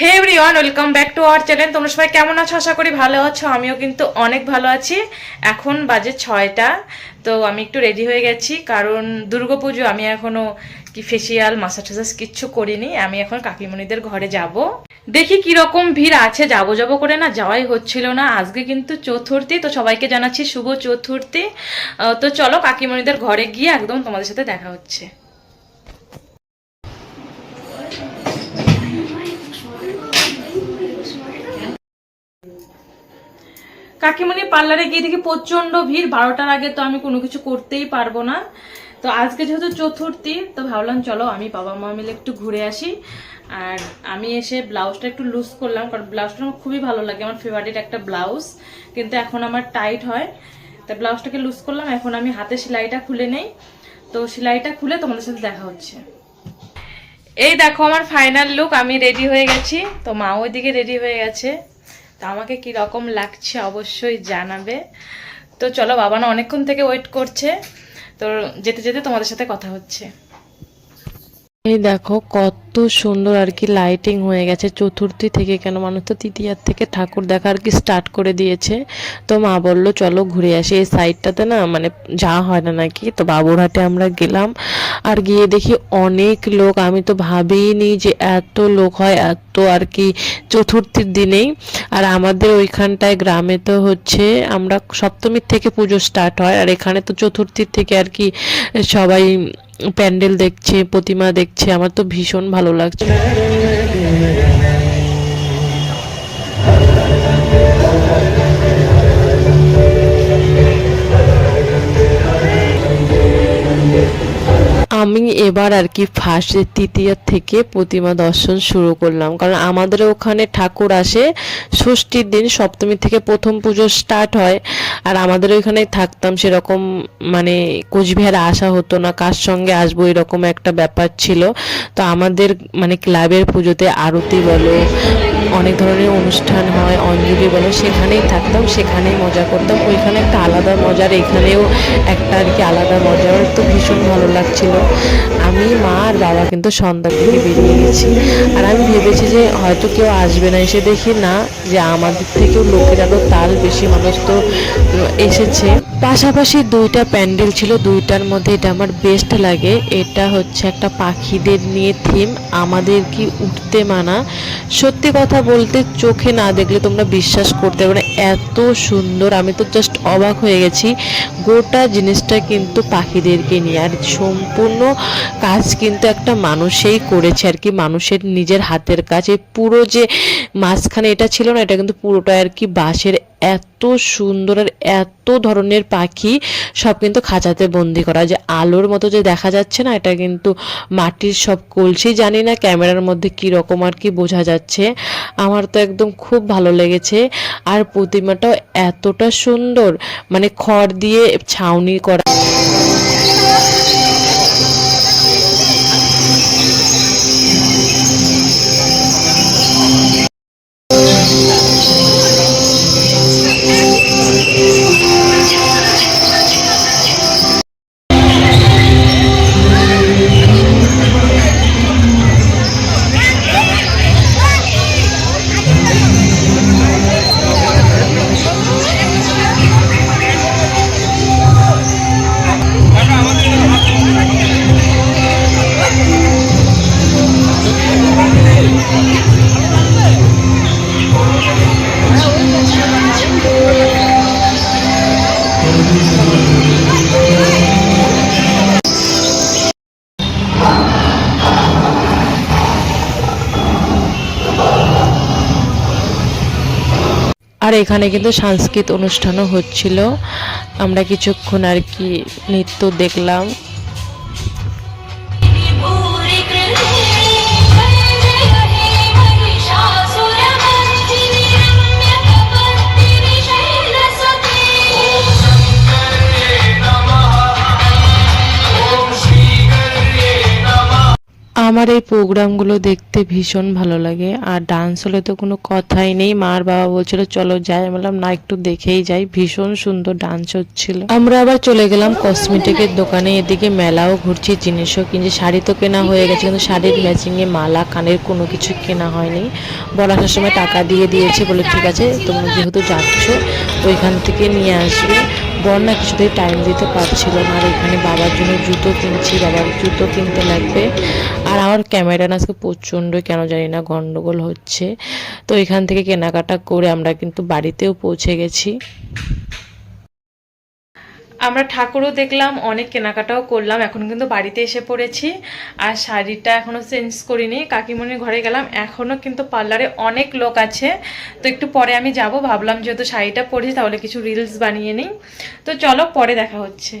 Hey everyone welcome back to our channel তোমরা সবাই কেমন আছো? আশা করি ভালো আছো। আমিও কিন্তু অনেক ভালো আছি। এখন বাজে ছয়টা, তো আমি একটু রেডি হয়ে গেছি। কারণ দুর্গাপুজো আমি এখনও কি ফেসিয়াল মাসাজ টাসাজ কিচ্ছু করিনি। আমি এখন কাকিমণিদের ঘরে যাব। দেখি কি রকম ভিড় আছে। যাব যাব করে না, যাওয়াই হচ্ছিল না। আজকে কিন্তু চতুর্থী, তো সবাইকে জানাচ্ছি শুভ চতুর্থী। তো চলো কাকিমণিদের ঘরে গিয়ে একদম তোমাদের সাথে দেখা হচ্ছে। কাকিমণি পার্লারে গিয়ে দেখি প্রচণ্ড ভিড়, বারোটার আগে তো আমি কোনো কিছু করতেই পারব না। তো আজকে যেহেতু চতুর্থী, তো ভাবলাম চলো আমি বাবা মা মিলে একটু ঘুরে আসি। আর আমি এসে ব্লাউজটা একটু লুজ করলাম, কারণ ব্লাউজটা আমার খুবই ভালো লাগে, আমার ফেভারিট একটা ব্লাউজ। কিন্তু এখন আমার টাইট হয়, তা ব্লাউজটাকে লুজ করলাম, এখন আমি হাতে সেলাইটা খুলে নেই। তো সেলাইটা খুলে তোমাদের সাথে দেখা হচ্ছে। এই দেখো আমার ফাইনাল লুক আমি রেডি হয়ে গেছি। তো মা ওইদিকে রেডি হয়ে গেছে। তো আমাকে কি রকম লাগছে অবশ্যই জানাবে। তো চলো বাবা না অনেকক্ষণ থেকে ওয়েট করছে। তো যেতে যেতে তোমাদের সাথে কথা হচ্ছে। এই দেখো, কত সুন্দর আর কি লাইটিং হয়ে গেছে। চতুর্থী থেকে কেন মানুষ তো তৃতীয়ার থেকে ঠাকুর দেখা আর কি স্টার্ট করে দিয়েছে। তো মা বলল, চলো ঘুরে আসি। এই সাইডটাতে না মানে যাওয়া হয় না নাকি? তো বাবুরহাটে আমরা গেলাম। আর গিয়ে দেখি অনেক লোক। আমি তো ভাবিনি যে এত লোক হয়, এত আর কি চতুর্থীর দিনেই। আর আমাদের ওইখানটায় গ্রামে তো হচ্ছে আমরা সপ্তমীর থেকে পুজো স্টার্ট হয়। আর এখানে তো চতুর্থীর থেকে আর কি সবাই প্যান্ডেল দেখছে, প্রতিমা দেখছে। আমার তো ভীষণ ভালো লাগছে। এবার আর কি ফার্স্ট তৃতীয় থেকে প্রতিমা দর্শন শুরু করলাম। কারণ আমাদের ওখানে ঠাকুর আসে, ষষ্ঠীর দিন সপ্তমী থেকে প্রথম পুজো স্টার্ট হয়। আর আমাদের ওইখানে থাকতাম, সেরকম মানে কোচবিহার আসা হতো না, কার সঙ্গে আসব এরকম একটা ব্যাপার ছিল। তো আমাদের মানে ক্লাবের পুজোতে আরতি বলো অনেক ধরনের অনুষ্ঠান হয়, অঞ্জলি বলো, সেখানেই থাকতাম, সেখানেই মজা করতাম। ওইখানে একটা আলাদা মজার, এখানেও একটা আর কি আলাদা মজা তো ভীষণ ভালো লাগছিল। আমি, মা আর বাবা কিন্তু সন্ধ্যার দিকে বেরিয়ে গেছি। আর আমি ভেবেছি যে হয়তো কেউ আসবে না। এসে দেখি না যে আমাদের থেকেও লোকের আরও তাল বেশি মানুষ তো এসেছে। পাশাপাশি দুইটা প্যান্ডেল ছিল। দুইটার মধ্যে এটা আমার বেস্ট লাগে। এটা হচ্ছে একটা পাখিদের নিয়ে থিম আমাদের কি উঠতে মানা। সত্যি কথা বলতে চোখে না দেখলে তোমরা বিশ্বাস করতে পারবে না। এত সুন্দর, আমি তো জাস্ট অবাক হয়ে গেছি। গোটা জিনিসটা কিন্তু পাখিদেরকে নিয়ে। আর সম্পূর্ণ কাজ কিন্তু একটা মানুষেই করেছে আর কি। মানুষের নিজের হাতের কাজ। এই পুরো যে মাঝখানে এটা ছিল না, এটা কিন্তু পুরোটা আর কি বাঁশের এত সুন্দর আর এত ধরনের পাখি সব কিন্তু খাঁচাতে বন্দি করা। যে আলোর মতো যে দেখা যাচ্ছে না, এটা কিন্তু মাটির সব কলসি, জানি না ক্যামেরার মধ্যে কি রকম আর কি বোঝা যাচ্ছে। আমার তো একদম খুব ভালো লেগেছে। আর প্রতিমাটাও এতটা সুন্দর মানে খড় দিয়ে ছাউনি করা। এখানে কিন্তু সাংস্কৃত অনুষ্ঠানও হচ্ছিল। আমরা কিছুক্ষণ আর কি নৃত্য দেখলাম। আমার এই প্রোগ্রামগুলো দেখতে ভীষণ ভালো লাগে। আর ডান্স হলে তো কোনো কথাই নেই। মার বাবা বলছিল, চলো যাই। বললাম, না, একটু দেখেই যাই। ভীষণ সুন্দর ডান্স হচ্ছিল। আমরা আবার চলে গেলাম কসমেটিকের দোকানে। এদিকে মেলাও ঘুরছি, জিনিসও কিনছি। শাড়ি তো কেনা হয়ে গেছে, কিন্তু শাড়ির ম্যাচিংয়ে মালা, কানের কোনো কিছু কেনা হয়নি। আসার সময় টাকা দিয়ে দিয়েছে বলে, ঠিক আছে, তোমরা যেহেতু যাচ্ছ ওইখান থেকে নিয়ে আসবে। বন্যা কিছুতেই টাইম দিতে পারছিল না আর এখানে বাবার জন্য জুতো কিনছি, বাবার জুতো কিনতে লাগবে। আর আমার ক্যামেরা না আজকে প্রচণ্ড কেন জানি না গণ্ডগোল হচ্ছে। তো এখান থেকে কেনাকাটা করে আমরা কিন্তু বাড়িতেও পৌঁছে গেছি। আমরা ঠাকুরও দেখলাম, অনেক কেনাকাটাও করলাম, এখন কিন্তু বাড়িতে এসে পড়েছি। আর শাড়িটা এখনও চেঞ্জ করিনি, কাকিমণির ঘরে গেলাম এখনও কিন্তু পার্লারে অনেক লোক আছে। তো একটু পরে আমি যাব, ভাবলাম যেহেতু শাড়িটা পরেছি তাহলে কিছু রিলস বানিয়ে নিই। তো চলো পরে দেখা হচ্ছে।